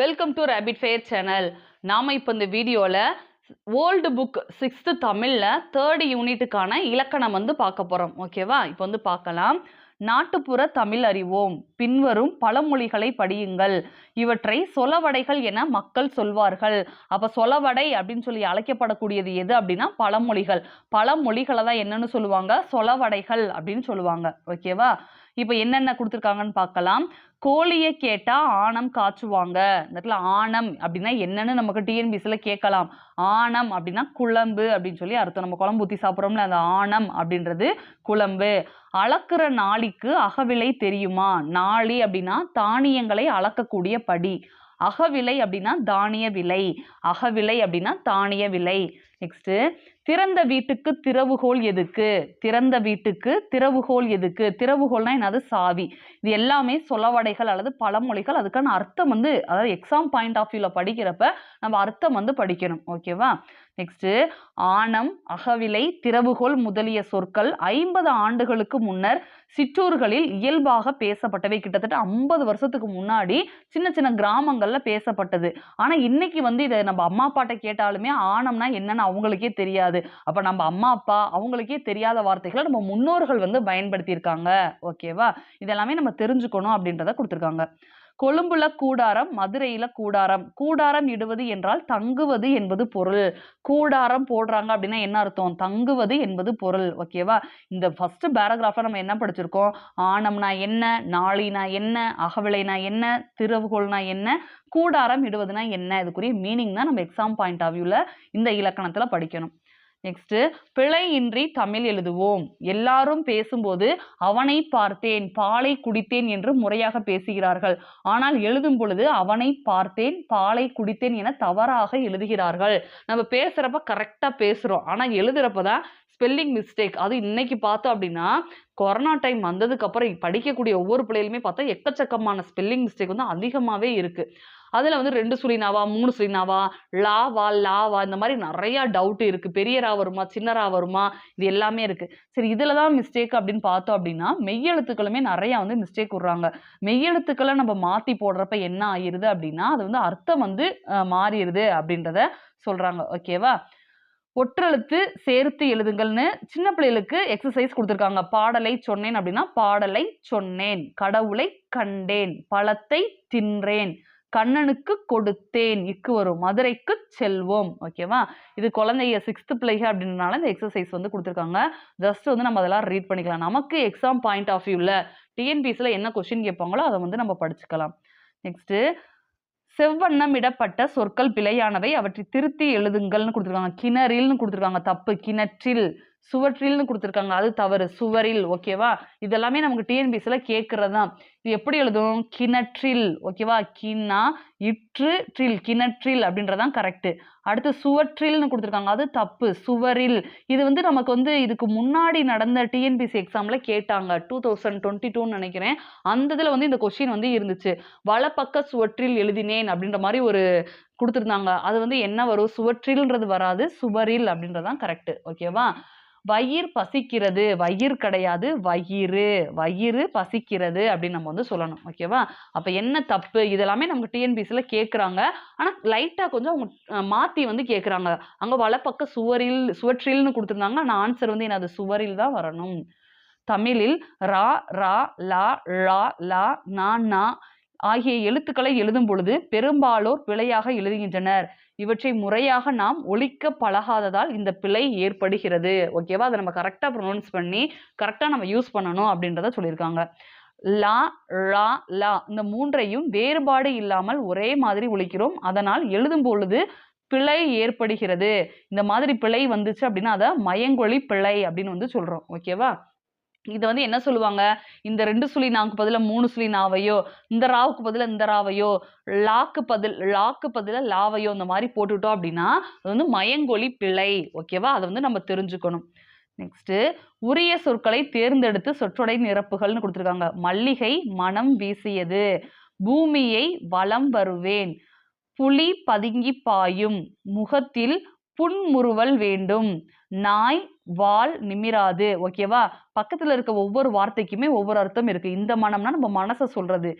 Welcome to rapid fair channel நாம் இப்போ இந்த வீடியோவில் ஓல்டு புக் சிக்ஸ்த்து தமிழில் தேர்ட் யூனிட்டுக்கான இலக்கணம் வந்து பார்க்க போகிறோம் ஓகேவா இப்போ வந்து பார்க்கலாம். நாட்டுப்புற தமிழ் அறிவோம். பின்வரும் பழமொழிகளை படியுங்கள். இவற்றை சொலவடைகள் என மக்கள் சொல்வார்கள். அப்போ சொலவடை அப்படின்னு சொல்லி அழைக்கப்படக்கூடியது எது அப்படின்னா பழமொழிகள். பழமொழிகளை தான் என்னன்னு சொல்லுவாங்க? சொலவடைகள் அப்படின்னு சொல்லுவாங்க. ஓகேவா இப்போ என்னென்ன கொடுத்துருக்காங்கன்னு பார்க்கலாம் கோழியை கேட்டா ஆணம் காய்ச்சுவாங்க. இந்த இடத்துல ஆணம் அப்படின்னா என்னன்னு நமக்கு டிஎன்பிசியில் கேட்கலாம். ஆணம் அப்படின்னா குழம்பு அப்படின்னு சொல்லி அர்த்தம். நம்ம குழம்பு ஊற்றி சாப்பிட்றோம்ல அந்த ஆணம் அப்படின்றது குழம்பு. அளக்குற நாளிக்கு அகவிலை தெரியுமா? நாளி அப்படின்னா தானியங்களை அளக்கக்கூடிய படி. அகவிலை அப்படின்னா தானிய விலை. அகவிலை அப்படின்னா தானிய விலை. நெக்ஸ்ட்டு திறந்த வீட்டுக்கு திறவுகோல் எதுக்கு? திறந்த வீட்டுக்கு திறவுகோல் எதுக்கு? திறவுகோல்னா என்னது? சாவி. இது எல்லாமே சொலவடைகள் அல்லது பழமொழிகள். அதுக்கான அர்த்தம் வந்து அதாவது எக்ஸாம் பாயிண்ட் ஆஃப் வியூவில் படிக்கிறப்ப நம்ம அர்த்தம் வந்து படிக்கணும். ஓகேவா நெக்ஸ்ட்டு ஆணம் அகவிலை திறவுகோல் முதலிய சொற்கள் ஐம்பது ஆண்டுகளுக்கு முன்னர் சிற்றூர்களில் இயல்பாக பேசப்பட்டவை. கிட்டத்தட்ட ஐம்பது வருஷத்துக்கு முன்னாடி சின்ன சின்ன கிராமங்கள்ல பேசப்பட்டது. ஆனா இன்னைக்கு வந்து இதை நம்ம அம்மா அப்பாட்ட கேட்டாலுமே ஆணம்னா என்னன்னு அவங்களுக்கே தெரியாது. அப்ப நம்ம அம்மா அப்பா அவங்களுக்கே தெரியாத வார்த்தைகளை நம்ம முன்னோர்கள் வந்து பயன்படுத்தியிருக்காங்க. ஓகேவா இதெல்லாமே நம்ம தெரிஞ்சுக்கணும் அப்படின்றத கொடுத்துருக்காங்க. கொழும்புல கூடாரம் மதுரையில கூடாரம். கூடாரம் இடுவது என்றால் தங்குவது என்பது பொருள். கூடாரம் போடுறாங்க அப்படின்னா என்ன அர்த்தம்? தங்குவது என்பது பொருள். ஓகேவா இந்த ஃபர்ஸ்ட் பேராகிராஃப்ல நம்ம என்ன படிச்சிருக்கோம்? ஆணம்னா என்ன? நாளினா என்ன? அகவிலைனா என்ன? திருவுகோள்னா என்ன? கூடாரம் இடுவதுனா என்ன? இதுக்குரிய மீனிங் தான் நம்ம எக்ஸாம் பாயிண்ட் ஆஃப் வியூவில் இந்த இலக்கணத்தில் படிக்கணும். நெக்ஸ்ட் பிழையின்றி தமிழ் எழுதுவோம். எல்லாரும் பேசும்போது அவனை பார்த்தேன் பாலை குடித்தேன் என்று முறையாக பேசுகிறார்கள். ஆனால் எழுதும் பொழுது அவனை பார்த்தேன் பாலை குடித்தேன் என தவறாக எழுதுகிறார்கள். நம்ம பேசுறப்ப கரெக்டா பேசுறோம். ஆனால் எழுதுகிறப்ப தான் ஸ்பெல்லிங் மிஸ்டேக் அது இன்னைக்கு பார்த்தோம் அப்படின்னா கொரோனா டைம் வந்ததுக்கு அப்புறம் படிக்கக்கூடிய ஒவ்வொரு பிள்ளைகளுமே பார்த்தா எக்கச்சக்கமான ஸ்பெல்லிங் மிஸ்டேக் வந்து அதிகமாகவே இருக்குது அதில் வந்து ரெண்டு சுழினாவா மூணு சுழினாவா லாவா லாவா இந்த மாதிரி நிறையா டவுட்டு இருக்குது பெரியரா வருமா சின்னரா வருமா இது எல்லாமே இருக்குது சரி இதில் தான் மிஸ்டேக் அப்படின்னு பார்த்தோம் அப்படின்னா மெய்யெழுத்துக்களுமே நிறையா வந்து மிஸ்டேக் விட்றாங்க. மெய்யெழுத்துக்களை நம்ம மாற்றி போடுறப்ப என்ன ஆயிடுது அப்படின்னா அது வந்து அர்த்தம் வந்து மாறிடுது அப்படின்றத சொல்கிறாங்க ஓகேவா ஒற்றெழுத்து சேர்த்து எழுதுங்கள்னு சின்ன பிள்ளைகளுக்கு எக்ஸசைஸ் கொடுத்துருக்காங்க. பாடலை சொன்னேன் அப்படின்னா பாடலை சொன்னேன் கடவுளை கண்டேன் பழத்தை தின்றேன். கண்ணனுக்கு கொடுத்தேன் இக்கு வரும் மதுரைக்கு செல்வோம். ஓகேவா இது குழந்தைய சிக்ஸ்த் பிள்ளைக அப்படின்றனால இந்த எக்ஸசைஸ் வந்து கொடுத்துருக்காங்க. ஜஸ்ட் வந்து நம்ம அதெல்லாம் ரீட் பண்ணிக்கலாம். நமக்கு எக்ஸாம் பாயிண்ட் ஆஃப் வியூவில் டிஎன்பிஎஸ்சியில் என்ன கொஷின் கேட்பாங்களோ அதை வந்து நம்ம படிச்சுக்கலாம். நெக்ஸ்ட்டு செவ்வண்ணம் இடப்பட்ட சொற்கள் பிழையானவை அவற்றை திருத்தி எழுதுங்கள்னு கொடுத்துருக்காங்க. கிணறில்னு கொடுத்துருக்காங்க. தப்பு கிணற்றில். சுவற்றில்னு கொடுத்துருக்காங்க. அது தவறு. சுவரில் ஓகேவா இதெல்லாமே நமக்கு டிஎன்பிஎஸ்சியில் கேட்கறது தான் இது எப்படி எழுதும் கிணற்றில் ஓகேவா கிண்ணா? இற்று ட்ரில் கிணற்றில் அப்படின்றதான் கரெக்டு அடுத்து சுவற்றில்னு கொடுத்துருக்காங்க. அது தப்பு. சுவரில். இது வந்து நமக்கு வந்து இதுக்கு முன்னாடி நடந்த டிஎன்பிசி எக்ஸாமில் கேட்டாங்க. டூ தௌசண்ட் டுவெண்ட்டி டூன்னு நினைக்கிறேன். அந்த இதில் வந்து இந்த கொஷின் வந்து இருந்துச்சு. வலப்பக்க சுவற்றில் எழுதினேன் அப்படின்ற மாதிரி ஒரு கொடுத்துருந்தாங்க. அது வந்து என்ன வரும்? சுவற்றில்ன்றது வராது. சுவரில் அப்படின்றதான் கரெக்டு ஓகேவா வயிறு பசிக்கிறது வயிறு கிடையாது வயிறு வயிறு பசிக்கிறது அப்படின்னு நம்ம வந்து சொல்லணும். ஓகேவா அப்போ என்ன தப்பு? இதெல்லாமே நமக்கு டிஎன்பிசியில் கேட்குறாங்க ஆனால் லைட்டாக கொஞ்சம் அவங்க மாற்றி வந்து கேட்குறாங்க அங்கே வலப்பக்க சுவரில் சுவற்றில்னு கொடுத்துருந்தாங்க ஆனால் ஆன்சர் வந்து என்னது? சுவரில் தான் வரணும். தமிழில் ரா ரா லா ழா லா நா நா ஆகிய எழுத்துக்களை எழுதும் பொழுது பெரும்பாலோர் பிழையாக எழுதுகின்றனர். இவற்றை முறையாக நாம் ஒழிக்க பழகாததால் இந்த பிழை ஏற்படுகிறது. ஓகேவா அதை நம்ம கரெக்டாக ப்ரொனவுன்ஸ் பண்ணி கரெக்டாக நம்ம யூஸ் பண்ணணும் அப்படின்றத சொல்லியிருக்காங்க. லா ழா லா இந்த மூன்றையும் வேறுபாடு இல்லாமல் ஒரே மாதிரி ஒழிக்கிறோம். அதனால் எழுதும் பொழுது பிழை ஏற்படுகிறது. இந்த மாதிரி பிழை வந்துச்சு அப்படின்னா அதை மயங்கொழி பிழை அப்படின்னு வந்து சொல்றோம். ஓகேவா இது வந்து என்ன சொல்லுவாங்க? இந்த ரெண்டு சுழி நாவுக்கு பதிலாக மூணு சுழி நாவையோ இந்த ராவுக்கு பதிலாக இந்த ராவையோ லாக்கு பதில் லாக்கு பதிலாக லாவையோ இந்த மாதிரி போட்டுட்டோம் அப்படின்னா அது வந்து மயங்கொலி பிழை. ஓகேவா அதை வந்து நம்ம தெரிஞ்சுக்கணும். நெக்ஸ்ட்டு உரிய சொற்களை தேர்ந்தெடுத்து சொற்றொடை நிரப்புகள்னு கொடுத்துருக்காங்க. மல்லிகை மனம் வீசியது பூமியை வலம் வருவேன் புலி பதுங்கி பாயும் முகத்தில் புன்முறுவல் வேண்டும். நாய் வால் நிமிராது ஓகேவா பக்கத்துல இருக்க ஒவ்வொரு வார்த்தைக்குமே ஒவ்வொரு அர்த்தம் இருக்கு. இந்த மனம்னா நம்ம மனசை சொல்றது.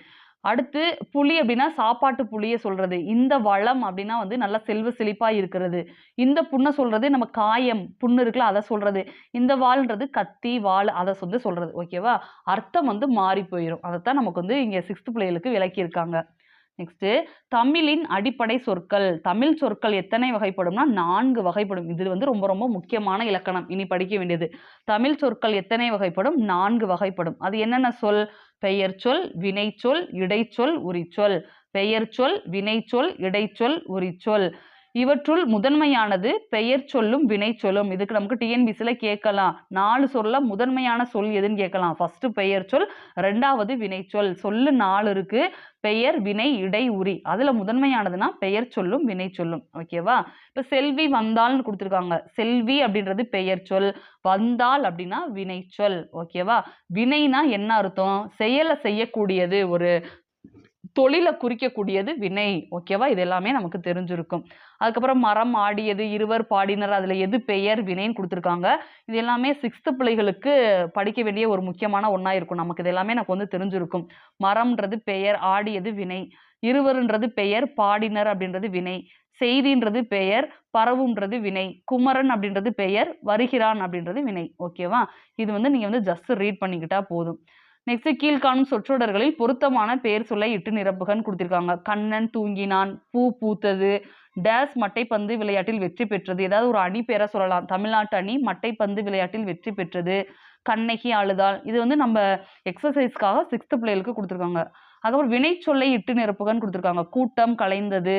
அடுத்து புலி அப்படின்னா சாப்பாட்டு புளியை சொல்றது. இந்த வளம் அப்படின்னா வந்து நல்லா செல்வ செழிப்பா இருக்கிறது. இந்த புண்ணை சொல்றது நம்ம காயம் புண்ணு இருக்குல்ல அதை சொல்றது. இந்த வாள்ன்றது கத்தி வாள் அதை வந்து சொல்றது ஓகேவா அர்த்தம் வந்து மாறி போயிடும் அதைத்தான் நமக்கு வந்து இங்க சிக்ஸ்த் பிள்ளைகளுக்கு விளக்கியிருக்காங்க. நெக்ஸ்ட் தமிழின் அடிப்படை சொற்கள். தமிழ் சொற்கள் எத்தனை வகைப்படும்னா நான்கு வகைப்படும். இது வந்து ரொம்ப ரொம்ப முக்கியமான இலக்கணம். இனி படிக்க வேண்டியது. தமிழ் சொற்கள் எத்தனை வகைப்படும்? நான்கு வகைப்படும். அது என்னென்ன சொல்? பெயர் சொல் வினைச்சொல் இடைச்சொல் உரிச்சொல். பெயர் சொல் வினைச்சொல் இடைச்சொல் உரிச்சொல். இவற்றுள் முதன்மையானது பெயர் சொல்லும் வினை சொல்லும். இதுக்கு நமக்கு டிஎன்பிசியில் கேட்கலாம். நாலு சொல்ல முதன்மையான சொல் எதுன்னு கேட்கலாம். ஃபர்ஸ்ட் பெயர் சொல் ரெண்டாவது வினைச்சொல் சொல்லு நாலு இருக்கு. பெயர் வினை இடை உரி. அதில் முதன்மையானதுன்னா பெயர் சொல்லும் வினை சொல்லும். ஓகேவா இப்போ செல்வி வந்தால்னு கொடுத்துருக்காங்க. செல்வி அப்படின்றது பெயர் சொல். வந்தால் அப்படின்னா வினைச்சொல் ஓகேவா வினைனா என்ன அர்த்தம்? செயலை செய்யக்கூடியது ஒரு தொழிலை குறிக்கக்கூடியது வினை ஓகேவா இது எல்லாமே நமக்கு தெரிஞ்சிருக்கும். அதுக்கப்புறம் மரம் ஆடியது இருவர் பாடினர் அதில் எது பெயர் வினைன்னு கொடுத்துருக்காங்க. இது எல்லாமே சிக்ஸ்த்து பிள்ளைகளுக்கு படிக்க வேண்டிய ஒரு முக்கியமான ஒன்றா இருக்கும். நமக்கு இது எல்லாமே நமக்கு வந்து தெரிஞ்சிருக்கும். மரம்ன்றது பெயர் ஆடியது வினை. இருவருன்றது பெயர் பாடினர் அப்படின்றது வினை. செய்தின்றது பெயர் பரவுன்றது வினை. குமரன் அப்படின்றது பெயர் வருகிறான் அப்படின்றது வினை. ஓகேவா இது வந்து நீங்கள் வந்து ஜஸ்ட் ரீட் பண்ணிக்கிட்டா போதும். நெக்ஸ்ட் கீழ்காணும் சொற்றொடர்களில் பொருத்தமான பெயர் சொல்லை இட்டு நிரப்புகன்னு கொடுத்திருக்காங்க. கண்ணன் தூங்கினான் பூ பூத்தது டேஸ் மட்டைப்பந்து விளையாட்டில் வெற்றி பெற்றது. ஏதாவது ஒரு அணி பேரை சொல்லலாம். தமிழ்நாட்டு அணி மட்டைப்பந்து விளையாட்டில் வெற்றி பெற்றது. கண்ணகி அழுதாள் இது வந்து நம்ம எக்ஸசைஸ்க்காக சிக்ஸ்த் பிள்ளைகளுக்கு கொடுத்துருக்காங்க. அதுக்கப்புறம் வினைச்சொல்லை இட்டு நிரப்புகன்னு கொடுத்துருக்காங்க. கூட்டம் கலைந்தது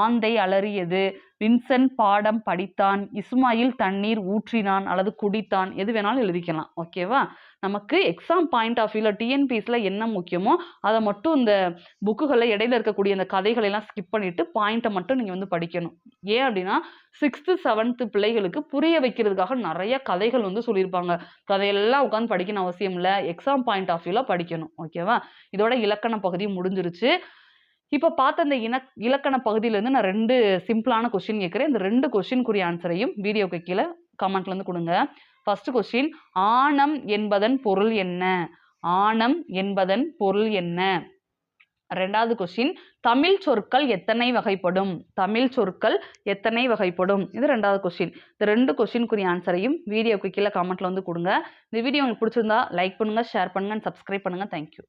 ஆந்தை அலறியது வின்சென்ட் பாடம் படித்தான் இஸ்மாயில் தண்ணீர் ஊற்றினான் அல்லது குடித்தான் எது வேணாலும் எழுதிக்கலாம் ஓகேவா நமக்கு எக்ஸாம் பாயிண்ட் ஆஃப் வியூவில் டிஎன்பிஎஸ்ல என்ன முக்கியமோ அதை மட்டும் இந்த புக்குகளில் இடையில இருக்கக்கூடிய அந்த கதைகளெல்லாம் ஸ்கிப் பண்ணிட்டு பாயிண்ட்டை மட்டும் நீங்கள் வந்து படிக்கணும். ஏன் அப்படின்னா சிக்ஸ்த்து செவன்த்து பிள்ளைகளுக்கு புரிய வைக்கிறதுக்காக நிறைய கதைகள் வந்து சொல்லியிருப்பாங்க. கதையெல்லாம் உட்காந்து படிக்கணும் அவசியம் இல்லை. எக்ஸாம் பாயிண்ட் ஆஃப் வியூவில் படிக்கணும் ஓகேவா இதோட இலக்கண பகுதி முடிஞ்சிருச்சு. இப்போ பார்த்த இந்த இன இலக்கண பகுதியிலேருந்து நான் ரெண்டு சிம்பிளான கொஸ்டின் கேட்குறேன். இந்த ரெண்டு கொஸ்டின்குரிய ஆன்சரையும் வீடியோக்கு கீழே கமெண்ட்லேருந்து கொடுங்க. ஃபர்ஸ்ட் கொஸ்டின் ஆணம் என்பதன் பொருள் என்ன? ஆணம் என்பதன் பொருள் என்ன? ரெண்டாவது கொஸ்டின் தமிழ் சொற்கள் எத்தனை வகைப்படும்? தமிழ் சொற்கள் எத்தனை வகைப்படும்? இது ரெண்டாவது கொஸ்டின் இந்த ரெண்டு கொஸ்டினுக்குரிய ஆன்சரையும் வீடியோக்கு கீழே கமெண்ட்ல வந்து கொடுங்க. இந்த வீடியோ உங்களுக்கு பிடிச்சிருந்தா லைக் பண்ணுங்க ஷேர் பண்ணுங்க சப்ஸ்கிரைப் பண்ணுங்க. தேங்க்யூ